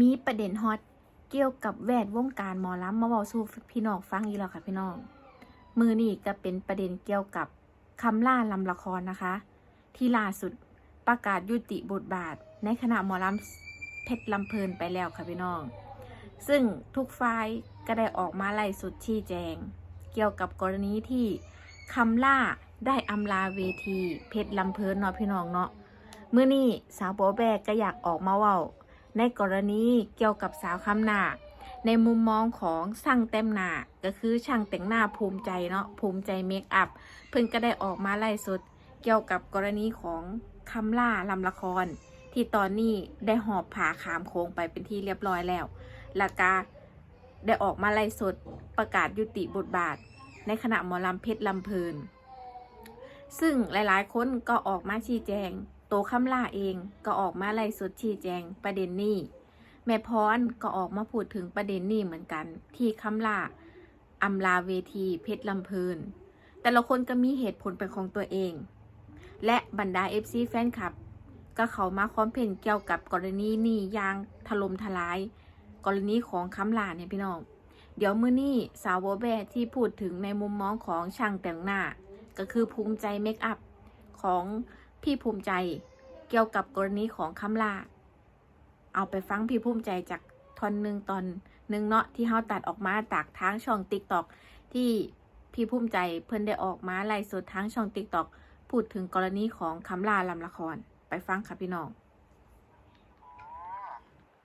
มีประเด็นฮอตเกี่ยวกับแวดวงการหมอลำมาเว้าสู่พี่น้องฟังอีกแล้วค่ะพี่น้อง มือนี่ก็เป็นประเด็นเกี่ยวกับคำล่าลำละครนะคะ ที่ล่าสุดประกาศยุติบทบาท ในคณะหมอลำเพชรลำเพลินไปแล้วค่ะพี่น้อง ซึ่งทุกฝ่ายก็ได้ออกมาไล่สุดชี้แจง เกี่ยวกับกรณีที่คำล่าได้อำลาเวทีเพชรลำเพลินเนาะพี่น้องเนาะเมื่อนี้สาวโบแบกก็อยากออกมาเว้า ในกรณีเกี่ยวกับสาวคำหนาในมุมมองของช่างแต่งหน้าก็คือช่างแต่งหน้าภูมิใจเนาะภูมิใจเมคอัพเพิ่งก็ได้ออกมาไล่สดเกี่ยวกับกรณีของคำล่าลำละคร ที่ตอนนี้ได้หอบผ่าขามโค้งไปเป็นที่เรียบร้อยแล้วแล้วก็ได้ออกมาไล่สดประกาศยุติบทบาท ในขณะหมอลำเพชรลำเพลิน ซึ่งหลายๆ คนก็ออกมาชี้แจง โตคำล่าเองก็ออกมาไล่สดชี้แจงประเด็นนี้ แม่พรก็ออกมาพูดถึงประเด็นนี้เหมือนกัน ที่คำล่าอำลาเวทีเพชรลำเพลิน แต่ละคนก็มีเหตุผลเป็นของตัวเอง และบรรดา FC แฟนคลับ ก็เขามาคอมเพนเกี่ยวกับกรณีนี้ยางถล่มทลาย กรณีของคำลาเนี่ยพี่น้องเดี๋ยวมื้อนี้สาวโบแบที่พูดถึงในมุมมองของช่างแต่งหน้า ก็คือภูมิใจเมคอัพของ พี่ภูมิใจเกี่ยวกับกรณีของคำลา เอาไปฟังพี่ภูมิใจจากทอนหนึ่งตอนหนึ่งเนาะที่เขาตัดออกมาจากทางช่องติ๊กตอกที่พี่ภูมิใจเพิ่นได้ออกมาไล่สดทางช่องติ๊กตอกพูดถึงกรณีของคำลาลำละคร ไปฟังค่ะพี่น้องอ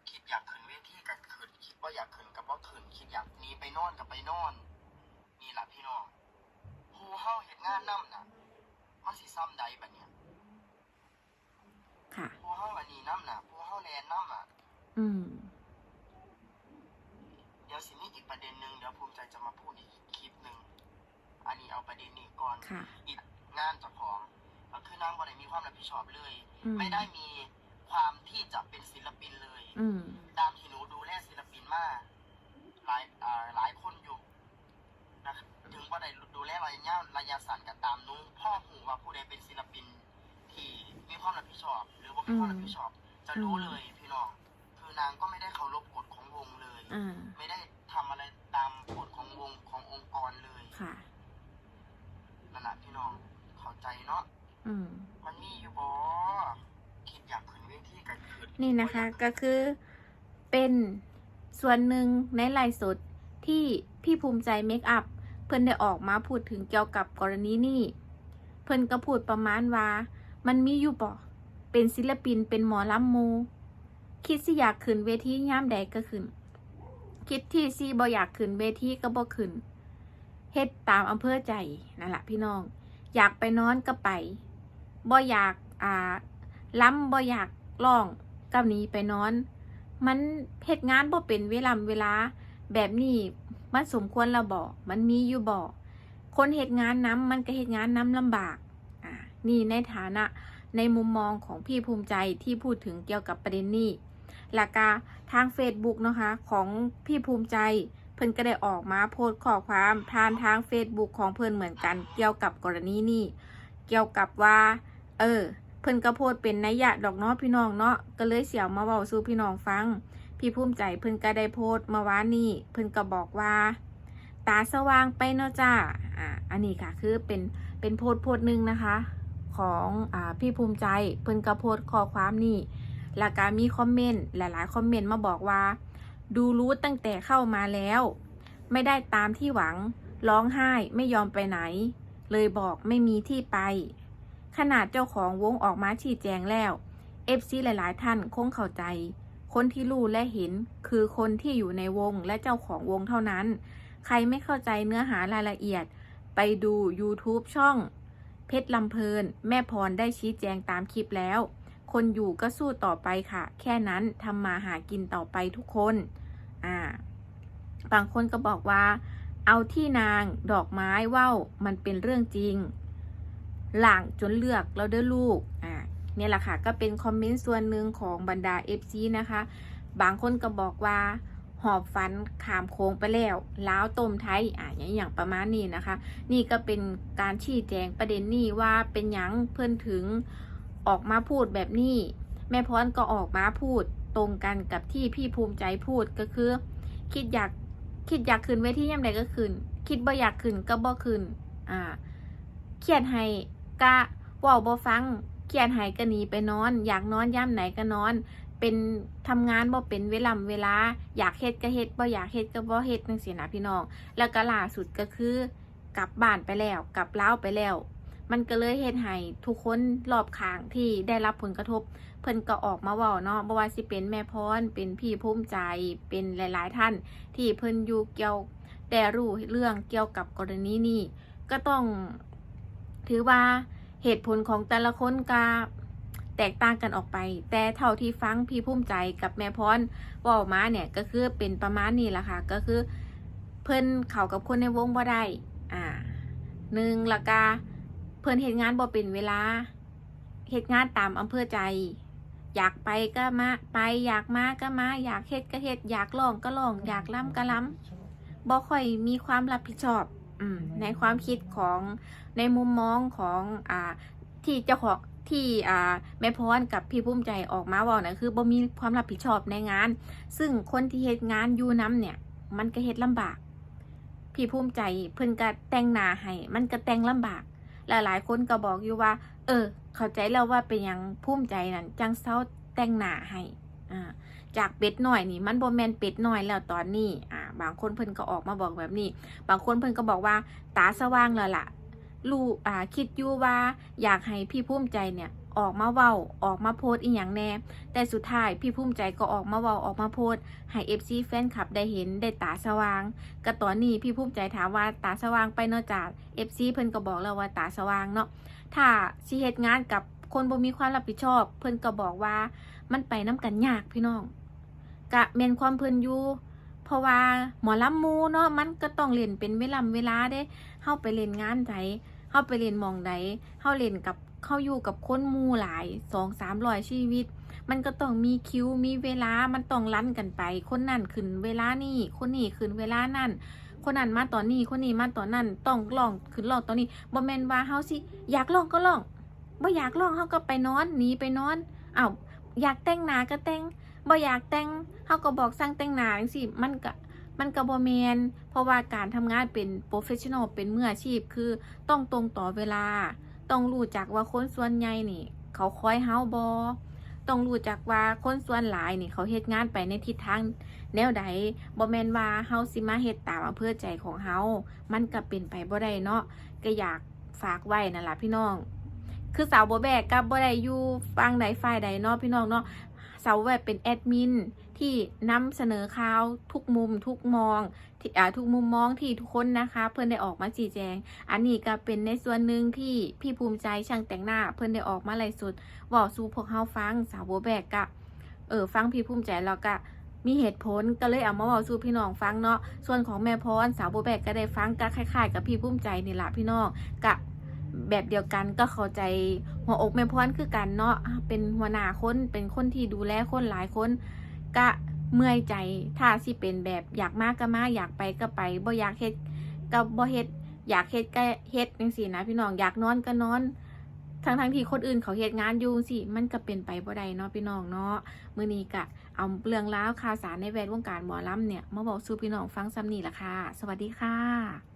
คิดอยากขึ้นเวทีกับขึ้นคิดว่าอยากขึ้นกับว่าขึ้นคิดอยากหนีไปนอนกับไปนอนนี่แหละพี่น้องผู้เฮาเห็นงานนํน่ะมันสิซ้ำใดแบัดเนี่ย ค่ะผู้เฮาอันนี้นํน่ะผู้เฮาแลนนํอะ อืม เดี๋ยวสิมีอีกประเด็นหนึงเดี๋ยวภูมิใจจะมาพูดอีกคลิปหนึงอันนี้เอาประเด็นนี้ก่อนค่ะ อีกงานเจ้าของก็คือนางบ่ได้มีความรับผิดชอบเลย อืม ไม่ได้มีความที่จะเป็นศิลปินเลย อืม ตามที่หนูดูแลศิลปินมาหลายอ่าหลายคนอยู่นะครับถึงว่าได้ดูแลระยะยาวระยะสั้นกับตามหนู้พ่อหูว่าผู้ใดเป็นศิลปิน ที่มีความรับผิดชอบ หรือว่ามีความรับผิดชอบ จะรู้เลยพี่น้องคือนางก็ไม่ได้เคารพกฎของวงเลย อ่า ไม่ได้ทำอะไรตามกฎของวงขององค์กรเลยค่ะ นั่นแหละพี่น้องเข้าใจเนาะอืม มันมีอยู่บ่คิดอยากขึ้นเวทีกันขึ้นนี่นะคะก็คือเป็นส่วนหนึ่งในไลฟ์สดที่พี่ภูมิใจเมคอัพเพิ่นได้ออกมาพูดถึงเกี่ยวกับกรณีนี้เพิ่นก็พูดประมาณว่า มันมีอยู่บ่เป็นศิลปินเป็นหมอลำโมคิดสิอยากขึ้นเวทีย่ามใดก็ขึ้น คิดที่สิบ่อยากขึ้นเวทีก็บ่ขึ้นเฮ็ดตามอำเภอใจนั่นแหละพี่น้อง อยากไปนอนก็ไปบ่อยากอ่าล้ำบ่อยากร้องกับหนีไปนอน มันเหตุงานบ่เป็นเวลาเวลา แบบนี้มันสมควรละบ่มันมีอยู่บ่คนเหตุงานน้ำมันก็เหตุงานน้ำลำบาก นี่ในฐานะ ในมุมมองของพี่ภูมิใจที่พูดถึงเกี่ยวกับประเด็นนี้หลักกาทาง Facebook นะคะของพี่ภูมิใจ เพิ่นก็ได้ออกมาโพสต์ข้อความผ่านทาง Facebook ของเพิ่นเหมือนกัน เกี่ยวกับกรณีนี้เกี่ยวกับว่า เออ เพิ่นก็โพดเป็นนัยยะดอกเนาะพี่น้องเนาะก็เลยเสียวมาเว้าสู่พี่น้องฟัง พี่ภูมิใจเพิ่นก็ได้โพดเมื่อวานนี้เพิ่นก็บอกว่า ตาสว่างไปเนาะจ้าอ่าอันนี้ค่ะคือเป็นเป็นโพดโพดหนึ่งนะคะ ของอ่าพี่ภูมิใจ เพิ่นก็โพดข้อความนี่แล้วก็มีคอมเมนต์หลายๆคอมเมนต์มาบอกว่า ดูรู้ตั้งแต่เข้ามาแล้ว ไม่ได้ตามที่หวังร้องไห้ไม่ยอมไปไหน เลยบอกไม่มีที่ไป ขนาดเจ้าของวงออกมาชี้แจงแล้วเอฟซีหลายๆ ท่านคงเข้าใจ คนที่รู้และเห็นคือคนที่อยู่ในวงและเจ้าของวงเท่านั้น ใครไม่เข้าใจเนื้อหารายละเอียด ไปดู YouTube ช่อง เพชรลำเพลิน แม่พรได้ชี้แจงตามคลิปแล้ว คนอยู่ก็สู้ต่อไปค่ะ แค่นั้นทำมาหากินต่อไปทุกคน อ่า บางคนก็บอกว่า เอาที่นางดอกไม้ว่าวมันเป็นเรื่องจริง หลังจนเลือกเราเด้อลูก อ่าเนี่ยแหละค่ะ ก็เป็นคอมเมนต์ส่วนหนึ่งของบรรดา FC นะคะ บางคนก็บอกว่า หอบฟันขามโค้งไปแล้วล้าวต้มไทยอ่าอย่างอย่างประมาณนี้นะคะ นี่ก็เป็นการชี้แจงประเด็นนี้ว่าเป็นยังเพื่อนถึงออกมาพูดแบบนี้ แม่พรก็ออกมาพูดตรงกันกับที่พี่ภูมิใจพูดก็คือ คิดอยากคิดอยากขึ้นเวทียามใดก็ขึ้น คิดบ่อยากขึ้นก็บ่ขึ้นอ่าเครียดให้กะว้าบ่ฟังเครียดให้ก็หนีไปนอน อยากนอนยามไหนก็นอน เป็นทำงานบ่เป็นเวลาเวลา อยากเฮ็ดก็เฮ็ดบ่อยากเฮ็ดก็บ่เฮ็ดจังซี่นะพี่น้อง แล้วก็ล่าสุดก็คือกลับบ้านไปแล้วกลับเล้าไปแล้ว มันก็เลยเฮ็ดให้ทุกคนรอบข้างที่ได้รับผลกระทบ เพิ่นก็ออกมาเว้าเนาะบ่ว่าสิเป็นแม่พรเป็นพี่ภูมิใจเป็นหลาย ๆ ท่าน ที่เพิ่นอยู่เกี่ยวแต่รู้เรื่องเกี่ยวกับกรณีนี้ก็ต้อง ถือว่าเหตุผลของแต่ละคนก็ แตกต่างกันออกไป แต่เท่าที่ฟังพี่ภูมิใจกับแม่พรว่าออกมาเนี่ยก็คือเป็นประมาณนี้แหละค่ะ ก็คือเพิ่นเข้ากับคนในวงบ่ได้อ่าหนึ่งละกาเพิ่นเฮ็ดงานบ่เป็นเวลาเฮ็ดงานตามอำเภอใจ อยากไปก็มาไปอยากมาก็มาอยากเฮ็ดก็เฮ็ดอยากร้องก็ร้องอยากล้ำก็ล้ำบ่ค่อยมีความรับผิดชอบอืมในความคิดของในมุมมองของอ่าที่เจ้าของ ที่อ่าแม่พรกับพี่ภูมิใจออกมาเว่านะคือบ่มีความรับผิดชอบในงาน ซึ่งคนที่เฮ็ดงานอยู่น้ำเนี่ย มันก็เฮ็ดลำบาก พี่ภูมิใจเพิ่นก็แต่งหน้าให้มันก็แต่งลำบากหลายๆคนก็บอกอยู่ว่า เออ เข้าใจแล้วว่าเป็นยังภูมิใจนั่นจังเซาแต่งหน้าให้อ่าจากเป็ดหน่อยนี่มันบ่แมนเป็ดหน้อยแล้วตอนนี้อ่าบางคนเพิ่นก็ออกมาบอกแบบนี้ บางคนเพิ่นก็บอกว่าตาสว่างแล้วล่ะ ลูกอ่าคิดอยู่ว่าอยากให้พี่ภูมิใจเนี่ยออกมาเว้าออกมาโพสอีหยังแน่ แต่สุดท้ายพี่ภูมิใจก็ออกมาเว้าออกมาโพสให้ FC แฟนคลับได้เห็นได้ตาสว่างก็ตอนนี้พี่ภูมิใจถามว่าตาสว่างไปเนอกจาก FC เพิ่นก็บอกแล้วว่าตาสว่างเนาะถ้าสิเฮ็ดงานกับคนบ่มีความรับผิดชอบ เพิ่นก็บอกว่ามันไปน้กันยากพี่น้องกะแม่นความเพิ่นอยู่เพราะว่าหมอลำมูเนาะมันก็ต้องเล่นเป็นเวลาเวลาเด้เฮาไปเล่นงานใด เฮาไปเล่นมองใดเฮาเล่นกับเฮาอยู่กับคนมูหลาย2-300ชีวิต มันก็ต้องมีคิวมีเวลามันต้องลั่นกันไป คนนั่นขึ้นเวลานี่คนนี้ขึ้นเวลานั่นคนนั้นมาตอนนี้คนนี้มาตอนนั้นต้องลองขึ้นลองตอนนี้บ่แมนว่าเฮาสิอยากลองก็ลองบ่อยากลองเฮาก็ไปนอนหนีไปนอนอ้าวอยากแต่งหน้าก็แต่งบ่อยากแต่งเฮาก็บอกสร้างแต่งหน้าจังซี่มันก็ มันก็บ่แมนเพราะว่าการทำงานเป็นโปรเฟชชั่นอลเป็นมืออาชีพคือต้องตรงต่อเวลา ต้องรู้จักว่าคนส่วนใหญ่นี่ เขาคอยเฮาบ่ต้องรู้จักว่าคนส่วนหลายนี่เขาเฮ็ดงานไปในทิศทางแนวใดบ่แม่นว่าเฮาสิมาเฮ็ดตามอำเภอใจของเฮามันก็เป็นไปบ่ได้เนาะก็อยากฝากไว้นั่นล่ะพี่น้อง คือสาวบ่แบกกับบ่ได้อยู่ฟังใดฝ่ายใดเนาะพี่น้องเนาะสาวแบบเป็นแอดมิน ที่นำเสนอข่าวทุกมุมทุกมองที่อ่าทุกมุมมองที่ทุกคนนะคะ เพิ่อนได้ออกมาชี้แจง อันนี้ก็เป็นในส่วนหนึ่งที่พี่ภูมิใจช่างแต่งหน้า เพิ่อนได้ออกมาไลฟ์สดเว้าสู่พวกเฮาฟังสาวโบแบกกะเออฟังพี่ภูมิใจแล้วก็มีเหตุผลก็เลยเอามาเว้าสู่พี่น้องฟังเนาะส่วนของแม่พรสาวโบแบกก็ได้ฟังก็คล้ายๆ กับพี่ภูมิใจนี่แหละพี่น้องกะแบบเดียวกันก็เข้าใจหัวอกแม่พรคือกันเนาะเป็นหัวหน้าคนเป็นคนที่ดูแลคนหลายคน กะเมื่อยใจถ้าสิเป็นแบบอยากมากก็มากอยากไปก็ไปบ่อยากเฮ็ดก็บ่เฮ็ดอยากเฮ็ดก็เฮ็ดจังซี่นะพี่น้องอยากนอนก็นอนทั้งทั้งที่คนอื่นเขาเฮ็ดงานอยู่สิ มันก็เป็นไปบ่ได้เนาะพี่น้องเนาะมื้อนี้กะเอาเรื่องราวข่าวสารในแวดวงการหมอลำเนี่ย มาบอกสู่พี่น้องฟังซ้ำนี่ละค่ะ สวัสดีค่ะ